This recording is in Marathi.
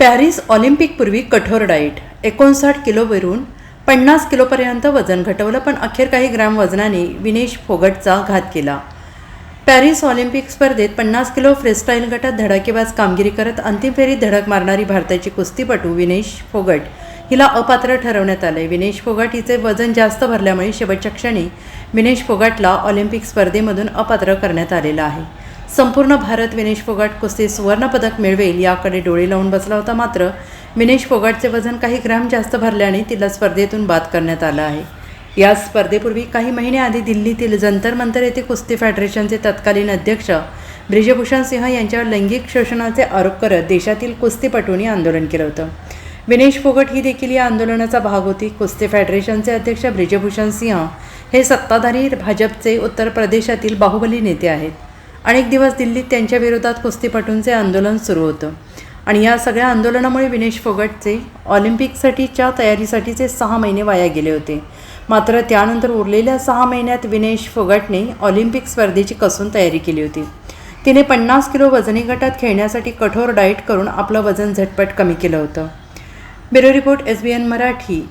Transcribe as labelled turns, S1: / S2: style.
S1: पॅरिस ऑलिम्पिकपूर्वी कठोर डाएट एकोणसाठ किलोवरून पन्नास किलोपर्यंत वजन घटवलं पण अखेर काही ग्राम वजनाने विनेश फोगटचा घात केला. पॅरिस ऑलिम्पिक स्पर्धेत पन्नास किलो फ्रीस्टाईल गटात धडाकेबाज कामगिरी करत अंतिम फेरीत धडक मारणारी भारताची कुस्तीपटू विनेश फोगट हिला अपात्र ठरवण्यात आले विनेश फोगट हिचे वजन जास्त भरल्यामुळे शेवटच्या क्षणी विनेश फोगाटला ऑलिम्पिक स्पर्धेमधून अपात्र करण्यात आलेलं आहे. संपूर्ण भारत विनेश फोगाट कुस्तीत सुवर्णपदक मिळवेल याकडे डोळे लावून बसला होता मात्र विनेश फोगाटचे वजन काही ग्रॅम जास्त भरल्याने तिला स्पर्धेतून बाद करण्यात आलं आहे. या स्पर्धेपूर्वी काही महिन्याआधी दिल्लीतील जंतर मंतर येथे कुस्ती फेडरेशनचे तत्कालीन अध्यक्ष ब्रिजभूषण सिंह यांच्यावर लैंगिक शोषणाचे आरोप करत देशातील कुस्तीपटूंनी आंदोलन केलं होतं. विनेश फोगट ही देखील या आंदोलनाचा भाग होती. कुस्ती फेडरेशनचे अध्यक्ष ब्रिजभूषण सिंह हे सत्ताधारी भाजपचे उत्तर प्रदेशातील बाहुबली नेते आहेत. अनेक दिवस दिल्लीत त्यांच्या विरोधात कुस्तीपटूंचे आंदोलन सुरू होतं. आणि या सगळ्या आंदोलनामुळे विनेश फोगटचे ऑलिम्पिकसाठीच्या तयारीसाठीचे सहा महिने वाया गेले होते. मात्र त्यानंतर उरलेल्या सहा महिन्यात विनेश फोगटने ऑलिम्पिक स्पर्धेची कसून तयारी केली होती. तिने पन्नास किलो वजनी गटात खेळण्यासाठी कठोर डाएट करून आपलं वजन झटपट कमी केलं होतं. Bureau report S B N Marathi.